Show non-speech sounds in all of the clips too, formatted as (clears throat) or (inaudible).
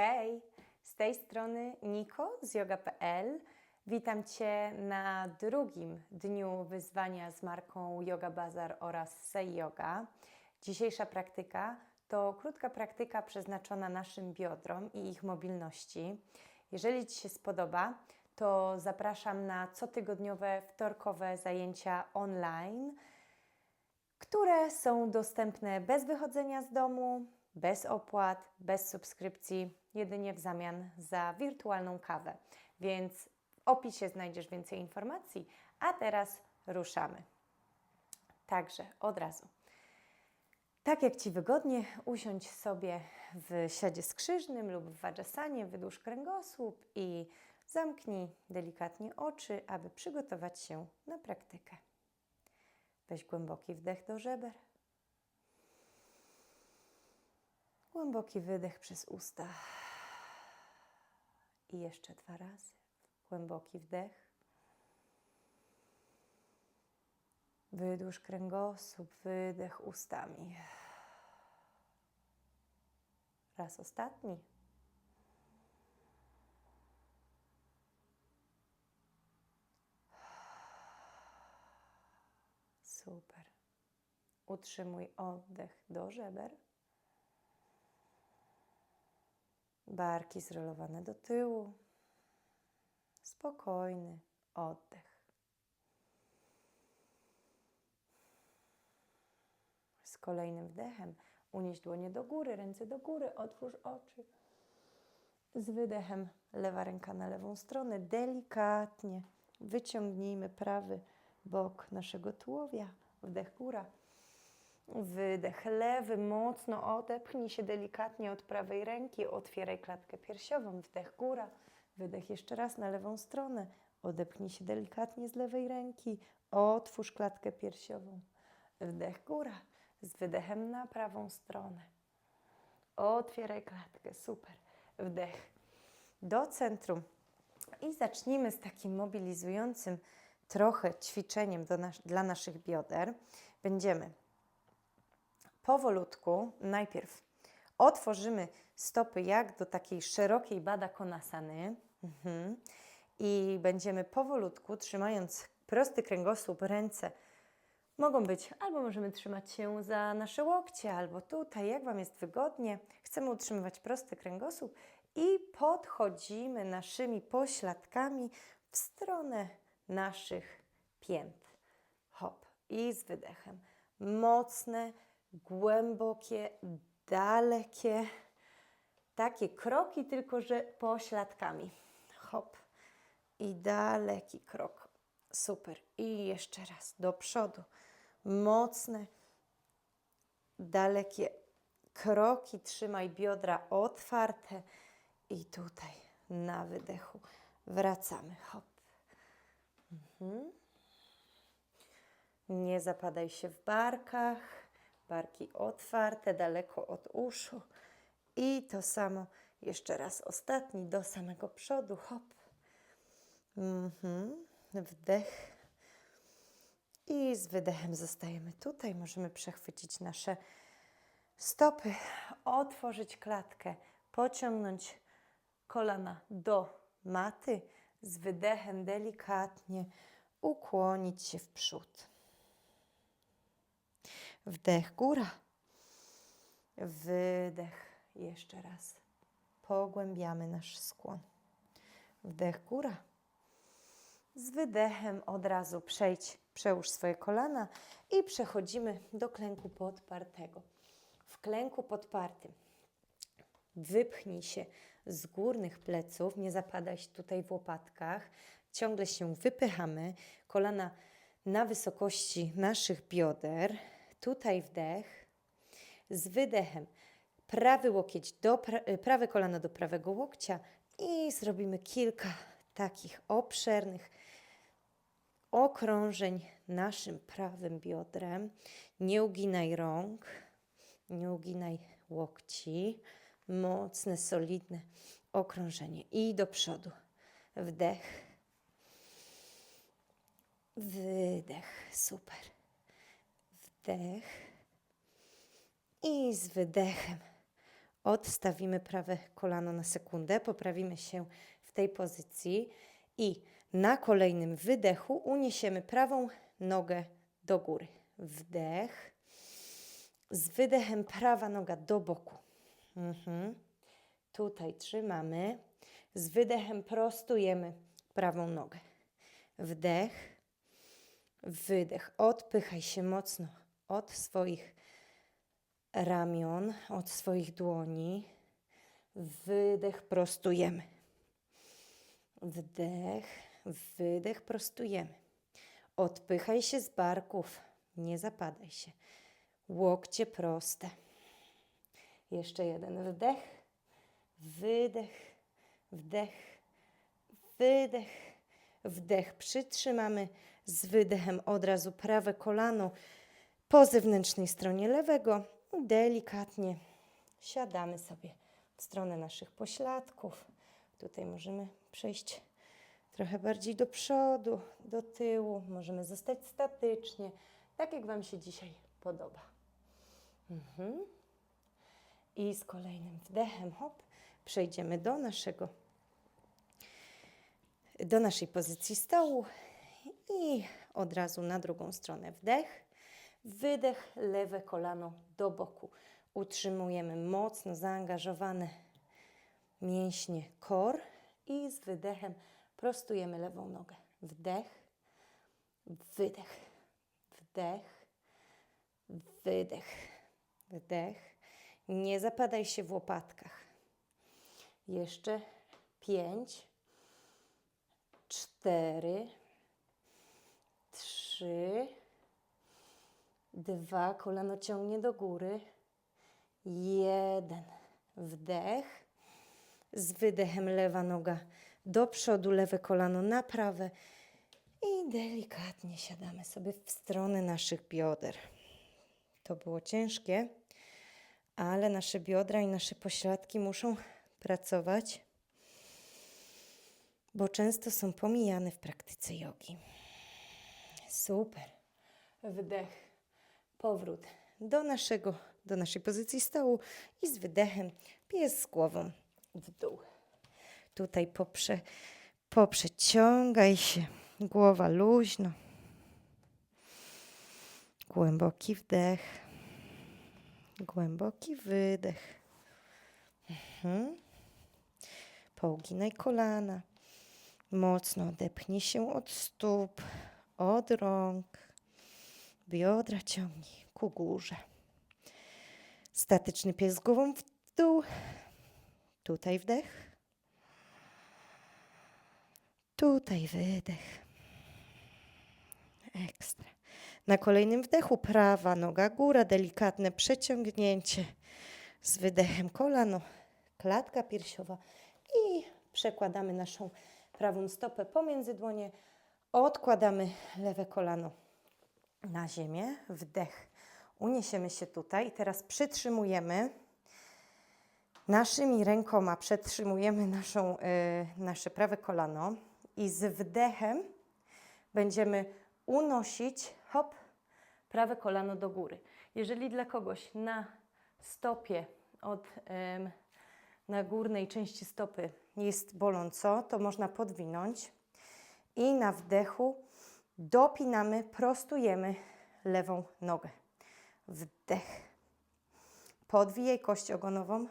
Hej, z tej strony Niko z yoga.pl. Witam Cię na drugim dniu wyzwania z marką Yoga Bazar oraz Say Yoga. Dzisiejsza praktyka to krótka praktyka przeznaczona naszym biodrom i ich mobilności. Jeżeli Ci się spodoba, to zapraszam na cotygodniowe wtorkowe zajęcia online, które są dostępne bez wychodzenia z domu, bez opłat, bez subskrypcji, jedynie w zamian za wirtualną kawę. Więc w opisie znajdziesz więcej informacji, a teraz ruszamy. Także od razu. Tak jak Ci wygodnie, usiądź sobie w siadzie skrzyżnym lub w wajasanie, wydłuż kręgosłup i zamknij delikatnie oczy, aby przygotować się na praktykę. Weź głęboki wdech do żeber. Głęboki wydech przez usta. I jeszcze dwa razy. Głęboki wdech. Wydłuż kręgosłup, wydech ustami. Raz ostatni. Super. Utrzymuj oddech do żeber. Barki zrolowane do tyłu. Spokojny oddech. Z kolejnym wdechem unieś dłonie do góry, ręce do góry, otwórz oczy. Z wydechem lewa ręka na lewą stronę, delikatnie wyciągnijmy prawy bok naszego tułowia. Wdech góra. Wydech lewy, mocno odepchnij się delikatnie od prawej ręki, otwieraj klatkę piersiową, wdech góra, wydech jeszcze raz na lewą stronę, odepchnij się delikatnie z lewej ręki, otwórz klatkę piersiową, wdech góra, z wydechem na prawą stronę, otwieraj klatkę, super, wdech do centrum i zacznijmy z takim mobilizującym trochę ćwiczeniem nas dla naszych bioder. Będziemy powolutku najpierw otworzymy stopy jak do takiej szerokiej bada konasany mhm. i będziemy powolutku, trzymając prosty kręgosłup, ręce mogą być, albo możemy trzymać się za nasze łokcie, albo tutaj, jak Wam jest wygodnie. Chcemy utrzymywać prosty kręgosłup i podchodzimy naszymi pośladkami w stronę naszych pięt. Hop i z wydechem. Mocne, głębokie, dalekie, takie kroki, tylko że pośladkami. Hop i daleki krok. Super. I jeszcze raz do przodu. Mocne, dalekie kroki. Trzymaj biodra otwarte i tutaj na wydechu wracamy. Hop. Mhm. Nie zapadaj się w barkach. Barki otwarte, daleko od uszu. I to samo jeszcze raz ostatni do samego przodu. Hop. Mhm. Wdech. I z wydechem zostajemy tutaj. Możemy przechwycić nasze stopy, otworzyć klatkę, pociągnąć kolana do maty. Z wydechem delikatnie ukłonić się w przód. Wdech, góra. Wydech, jeszcze raz. Pogłębiamy nasz skłon. Wdech, góra. Z wydechem od razu przejdź, przełóż swoje kolana i przechodzimy do klęku podpartego. W klęku podpartym wypchnij się z górnych pleców, nie zapadaj tutaj w łopatkach. Ciągle się wypychamy, kolana na wysokości naszych bioder. Tutaj wdech, z wydechem prawy łokieć do pra prawe kolano do prawego łokcia i zrobimy kilka takich obszernych okrążeń naszym prawym biodrem. Nie uginaj rąk, nie uginaj łokci. Mocne, solidne okrążenie. I do przodu. Wdech. Wydech. Super. Wdech. I z wydechem Odstawimy prawe kolano na sekundę, poprawimy się w tej pozycji i na kolejnym wydechu uniesiemy prawą nogę do góry. Wdech. Z wydechem prawa noga do boku. Mhm. Tutaj trzymamy. Z wydechem prostujemy prawą nogę. Wdech. Wydech. Odpychaj się mocno od swoich ramion, od swoich dłoni. Wydech, prostujemy. Wdech, wydech, prostujemy. Odpychaj się z barków, nie zapadaj się. Łokcie proste. Jeszcze jeden wdech, wydech, wdech, wydech, wdech. Przytrzymamy z wydechem od razu prawe kolano po zewnętrznej stronie lewego. Delikatnie siadamy sobie w stronę naszych pośladków. Tutaj możemy przejść trochę bardziej do przodu, do tyłu. Możemy zostać statycznie, tak jak Wam się dzisiaj podoba. Mhm. I z kolejnym wdechem, hop, przejdziemy do naszego, do naszej pozycji stołu i od razu na drugą stronę wdech, wydech, lewe kolano do boku. Utrzymujemy mocno zaangażowane mięśnie kor i z wydechem prostujemy lewą nogę. Wdech, wydech, wdech, wydech, wdech. Nie zapadaj się w łopatkach. Jeszcze pięć, cztery, trzy, dwa, kolano ciągnie do góry, jeden, wdech, z wydechem lewa noga do przodu, lewe kolano na prawe i delikatnie siadamy sobie w stronę naszych bioder. To było ciężkie, ale nasze biodra i nasze pośladki muszą pracować, bo często są pomijane w praktyce jogi. Super. Wdech, powrót do naszego, do naszej pozycji stołu i z wydechem pies z głową w dół. Tutaj poprze, poprzeciągaj się, głowa luźno. Głęboki wdech, głęboki wydech. Mhm. Pouginaj kolana. Mocno odepchnij się od stóp, od rąk. Biodra ciągnij ku górze. Statyczny pies głową w dół. Tutaj wdech. Tutaj wydech. Ekstra. Na kolejnym wdechu prawa noga góra, delikatne przeciągnięcie z wydechem kolano, klatka piersiowa i przekładamy naszą prawą stopę pomiędzy dłonie. Odkładamy lewe kolano na ziemię. Wdech. Uniesiemy się tutaj i teraz przytrzymujemy naszymi rękoma, przetrzymujemy naszą, y, nasze prawe kolano i z wdechem będziemy unosić, hop, prawe kolano do góry. Jeżeli dla kogoś na stopie od na górnej części stopy jest boląco, to można podwinąć i na wdechu dopinamy, prostujemy lewą nogę. Wdech. Podwijaj kość ogonową.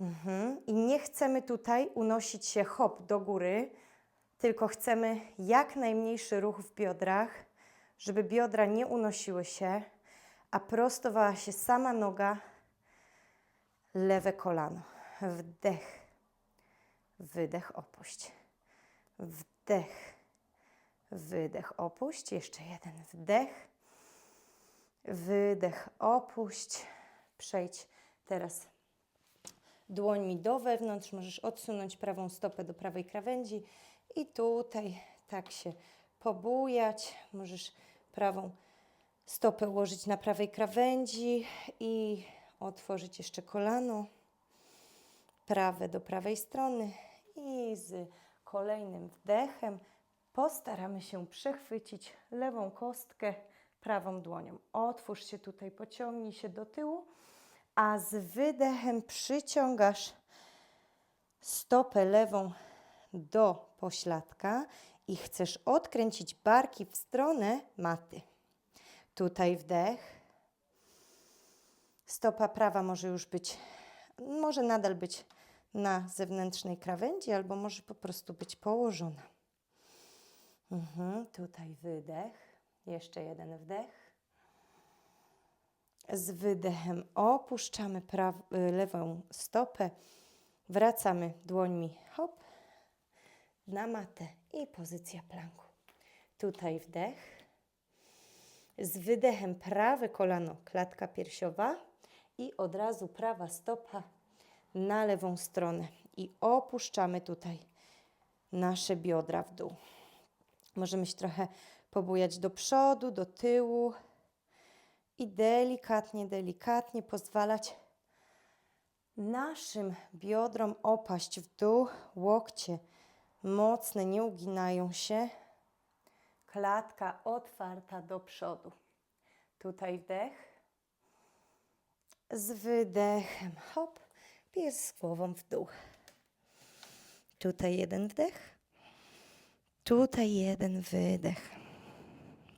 Mhm. I nie chcemy tutaj unosić się hop do góry, tylko chcemy jak najmniejszy ruch w biodrach, żeby biodra nie unosiły się, a prostowała się sama noga, lewe kolano. Wdech, wydech, opuść. Wdech, wydech, opuść. Jeszcze jeden wdech, wydech, opuść. Przejdź teraz dłońmi do wewnątrz. Możesz odsunąć prawą stopę do prawej krawędzi i tutaj tak się pobujać. Możesz prawą stopę ułożyć na prawej krawędzi i otworzyć jeszcze kolano. Prawe do prawej strony i z kolejnym wdechem postaramy się przechwycić lewą kostkę prawą dłonią. Otwórz się tutaj, pociągnij się do tyłu, a z wydechem przyciągasz stopę lewą do pośladka i chcesz odkręcić barki w stronę maty. Tutaj wdech. Stopa prawa może już być, może nadal być na zewnętrznej krawędzi, albo może po prostu być położona. Mhm, tutaj wydech. Jeszcze jeden wdech. Z wydechem opuszczamy y, lewą stopę. Wracamy dłońmi hop na matę i pozycja planku. Tutaj wdech. Z wydechem prawe kolano, klatka piersiowa i od razu prawa stopa na lewą stronę. I opuszczamy tutaj nasze biodra w dół. Możemy się trochę pobujać do przodu, do tyłu i delikatnie, delikatnie pozwalać naszym biodrom opaść w dół. Łokcie mocne, nie uginają się. Klatka otwarta do przodu. Tutaj wdech. Z wydechem, hop, pies głową w dół. Tutaj jeden wdech. Tutaj jeden wydech.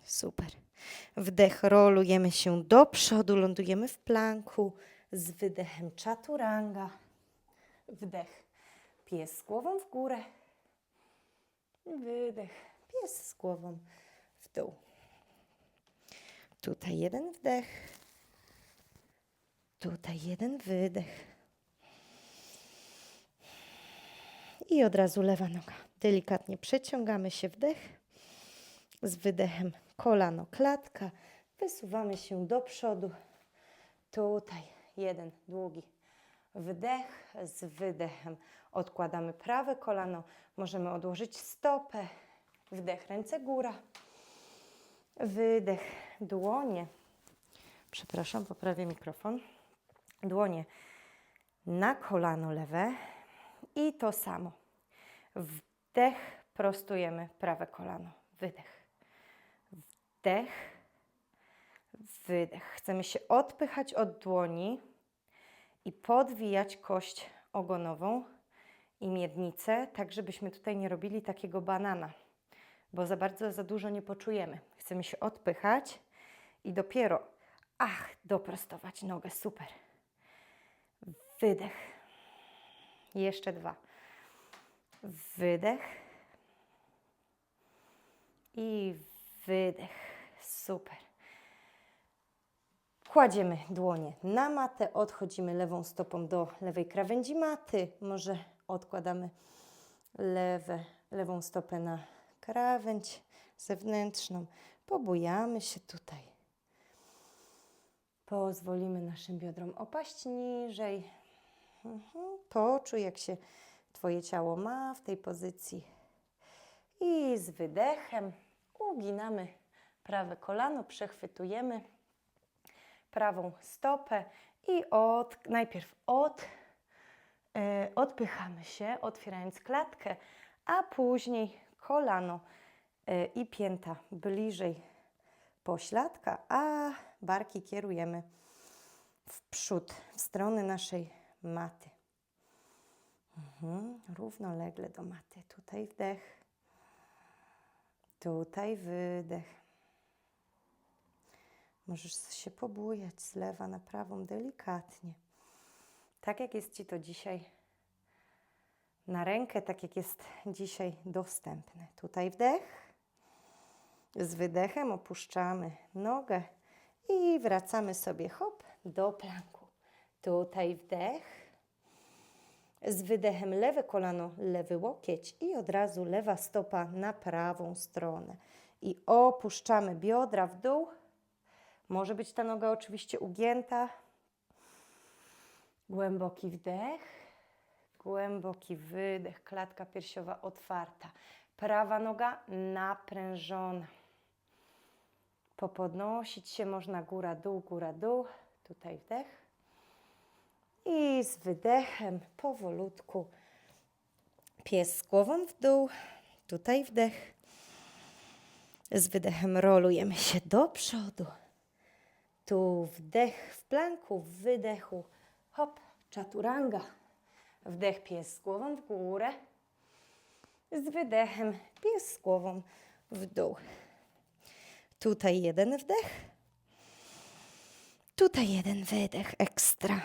Super. Wdech, rolujemy się do przodu, lądujemy w planku z wydechem chaturanga. Wdech, pies z głową w górę. Wydech, pies z głową w dół. Tutaj jeden wdech. Tutaj jeden wydech. I od razu lewa noga. Delikatnie przeciągamy się wdech. Z wydechem kolano, klatka. Wysuwamy się do przodu. Tutaj jeden długi wdech. Z wydechem odkładamy prawe kolano. Możemy odłożyć stopę. Wdech, ręce góra. Wydech, dłonie. Przepraszam, poprawię mikrofon. Dłonie na kolano lewe i to samo. Wdech, prostujemy prawe kolano. Wydech. Wdech. Wydech. Chcemy się odpychać od dłoni i podwijać kość ogonową i miednicę, tak żebyśmy tutaj nie robili takiego banana, bo za bardzo, za dużo nie poczujemy. Chcemy się odpychać i dopiero, ach, doprostować nogę. Super. Wydech. Jeszcze dwa. Wydech. I wydech. Super. Kładziemy dłonie na matę, odchodzimy lewą stopą do lewej krawędzi maty. Może odkładamy lewe, lewą stopę na krawędź zewnętrzną. Pobujamy się tutaj. Pozwolimy naszym biodrom opaść niżej. Mhm. Poczuj, jak się Twoje ciało ma w tej pozycji. I z wydechem uginamy prawe kolano, przechwytujemy prawą stopę i od, najpierw od, e, odpychamy się, otwierając klatkę, a później kolano e, i pięta bliżej pośladka, a barki kierujemy w przód, w stronę naszej maty. Mhm. Równolegle do maty. Tutaj wdech, tutaj wydech. Możesz się pobujać z lewa na prawą delikatnie. Tak jak jest Ci to dzisiaj na rękę, tak jak jest dzisiaj dostępne. Tutaj wdech. Z wydechem opuszczamy nogę i wracamy sobie hop do planku. Tutaj wdech. Z wydechem lewe kolano, lewy łokieć i od razu lewa stopa na prawą stronę. I opuszczamy biodra w dół. Może być ta noga oczywiście ugięta. Głęboki wdech, głęboki wydech, klatka piersiowa otwarta. Prawa noga naprężona. Popodnosić się można góra, dół, góra, dół. Tutaj wdech. I z wydechem powolutku pies głową w dół. Tutaj wdech. Z wydechem rolujemy się do przodu. Tu wdech w planku, w wydechu. Hop, czaturanga. Wdech pies głową w górę. Z wydechem pies głową w dół. Tutaj jeden wdech. Tutaj jeden wydech ekstra.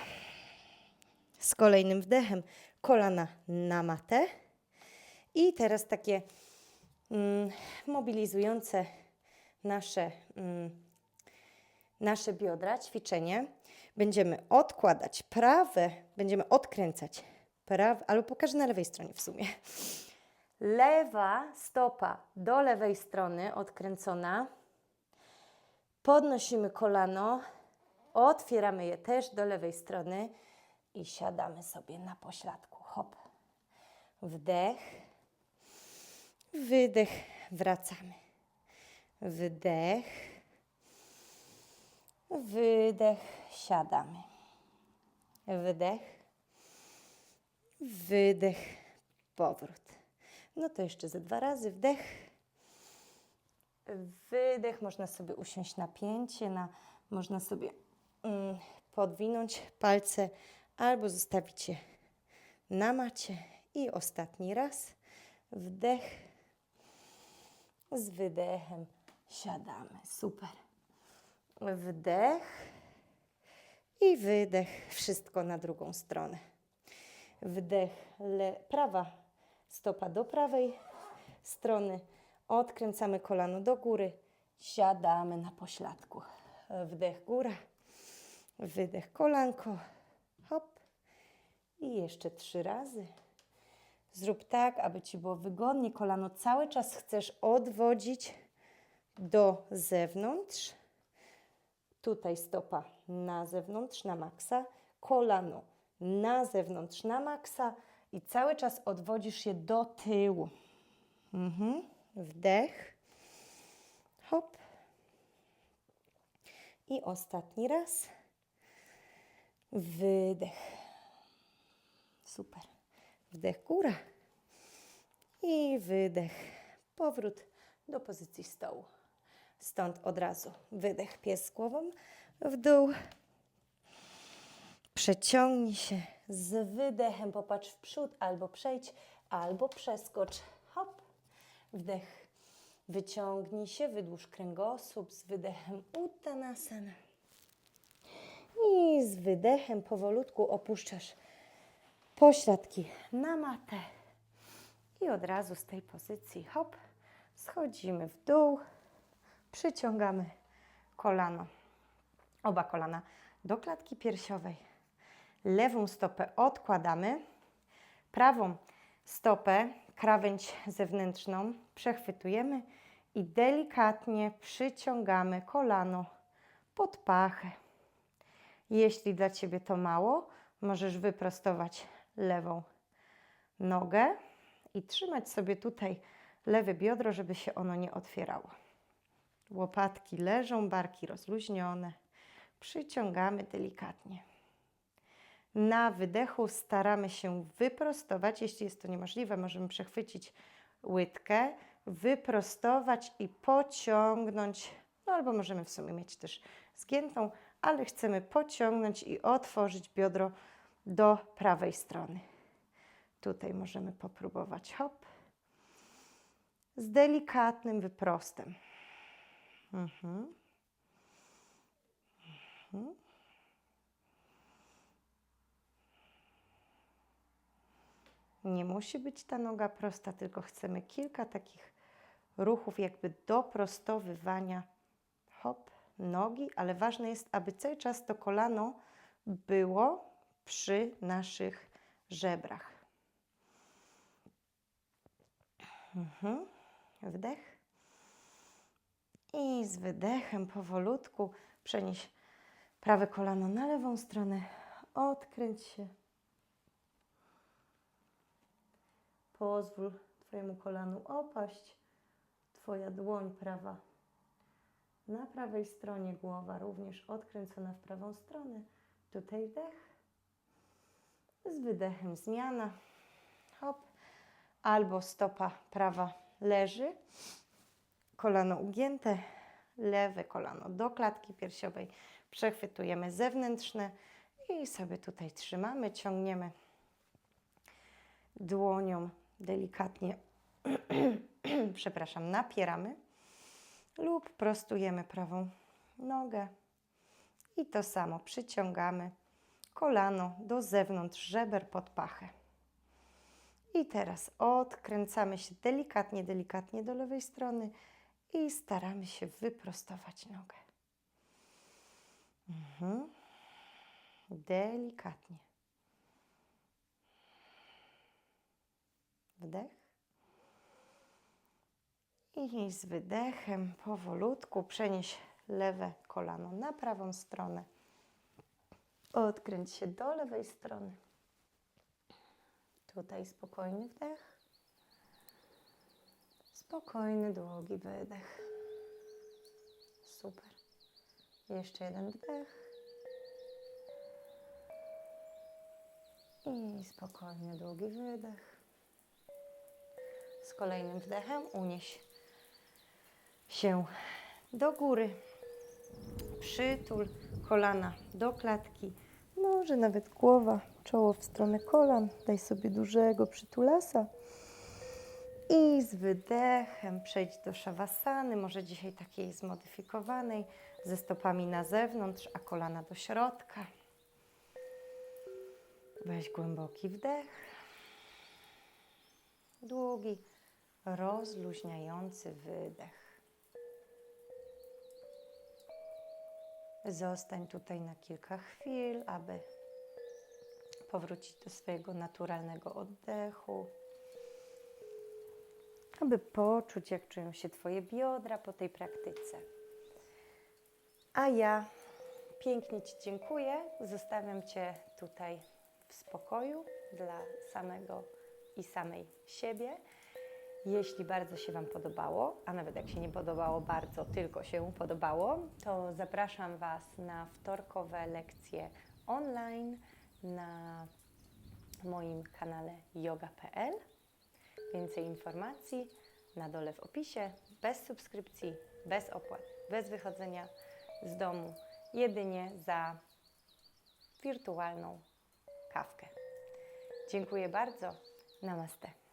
Z kolejnym wdechem kolana na matę. I teraz takie mm, mobilizujące nasze, mm, nasze biodra ćwiczenie. Będziemy odkładać prawe, będziemy odkręcać prawe, albo pokażę na lewej stronie w sumie. Lewa stopa do lewej strony odkręcona. Podnosimy kolano, otwieramy je też do lewej strony i siadamy sobie na pośladku. Hop. Wdech. Wydech. Wracamy. Wdech. Wydech. Siadamy. Wdech. Wydech. Powrót. No to jeszcze ze dwa razy. Wdech. Wydech. Można sobie usiąść na pięcie, na, można sobie mm, podwinąć palce albo zostawić je na macie. I ostatni raz. Wdech. Z wydechem siadamy. Super. Wdech i wydech. Wszystko na drugą stronę. Wdech, le, prawa stopa do prawej strony. Odkręcamy kolano do góry. Siadamy na pośladku. Wdech góra. Wydech kolanko. I jeszcze trzy razy. Zrób tak, aby Ci było wygodnie. Kolano cały czas chcesz odwodzić do zewnątrz. Tutaj stopa na zewnątrz, na maksa. Kolano na zewnątrz, na maksa. I cały czas odwodzisz je do tyłu. Mhm. Wdech. Hop. I ostatni raz. Wydech. Super. Wdech góra i wydech. Powrót do pozycji stołu. Stąd od razu wydech pies głową w dół. Przeciągnij się z wydechem, popatrz w przód, albo przejdź, albo przeskocz. Hop. Wdech. Wyciągnij się, wydłuż kręgosłup z wydechem Uttanasana. I z wydechem powolutku opuszczasz pośladki na matę. I od razu z tej pozycji hop, schodzimy w dół, przyciągamy kolano, oba kolana do klatki piersiowej. Lewą stopę odkładamy, prawą stopę, krawędź zewnętrzną przechwytujemy i delikatnie przyciągamy kolano pod pachę. Jeśli dla Ciebie to mało, możesz wyprostować lewą nogę i trzymać sobie tutaj lewe biodro, żeby się ono nie otwierało. Łopatki leżą, barki rozluźnione. Przyciągamy delikatnie. Na wydechu staramy się wyprostować. Jeśli jest to niemożliwe, możemy przechwycić łydkę, wyprostować i pociągnąć. No albo możemy w sumie mieć też zgiętą, ale chcemy pociągnąć i otworzyć biodro do prawej strony. Tutaj możemy popróbować hop. Z delikatnym wyprostem. Mhm. Mhm. Nie musi być ta noga prosta, tylko chcemy kilka takich ruchów, jakby doprostowywania hop, nogi, ale ważne jest, aby cały czas to kolano było przy naszych żebrach. Mhm. Wdech. I z wydechem powolutku przenieś prawe kolano na lewą stronę. Odkręć się. Pozwól Twojemu kolanu opaść. Twoja dłoń prawa na prawej stronie głowa również odkręcona w prawą stronę. Tutaj wdech. Z wydechem zmiana. Hop. Albo stopa prawa leży, kolano ugięte, lewe kolano do klatki piersiowej, przechwytujemy zewnętrzne i sobie tutaj trzymamy, ciągniemy dłonią delikatnie, (clears throat) przepraszam, napieramy lub prostujemy prawą nogę. I to samo przyciągamy kolano do zewnątrz żeber pod pachę. I teraz odkręcamy się delikatnie, delikatnie do lewej strony i staramy się wyprostować nogę. Mhm. Delikatnie. Wdech. I z wydechem powolutku przenieś lewe kolano na prawą stronę. Odkręć się do lewej strony. Tutaj spokojny wdech. Spokojny, długi wydech. Super. Jeszcze jeden wdech. I spokojny, długi wydech. Z kolejnym wdechem unieś się do góry. Przytul kolana do klatki. Może nawet głowa, czoło w stronę kolan. Daj sobie dużego przytulasa. I z wydechem przejdź do szawasany, może dzisiaj takiej zmodyfikowanej, ze stopami na zewnątrz, a kolana do środka. Weź głęboki wdech. Długi, rozluźniający wydech. Zostań tutaj na kilka chwil, aby powrócić do swojego naturalnego oddechu, aby poczuć, jak czują się Twoje biodra po tej praktyce. A ja pięknie Ci dziękuję. Zostawiam Cię tutaj w spokoju dla samego i samej siebie. Jeśli bardzo się Wam podobało, a nawet jak się nie podobało bardzo, tylko się podobało, to zapraszam Was na wtorkowe lekcje online na moim kanale yoga.pl. Więcej informacji na dole w opisie, bez subskrypcji, bez opłat, bez wychodzenia z domu, jedynie za wirtualną kawkę. Dziękuję bardzo. Namaste.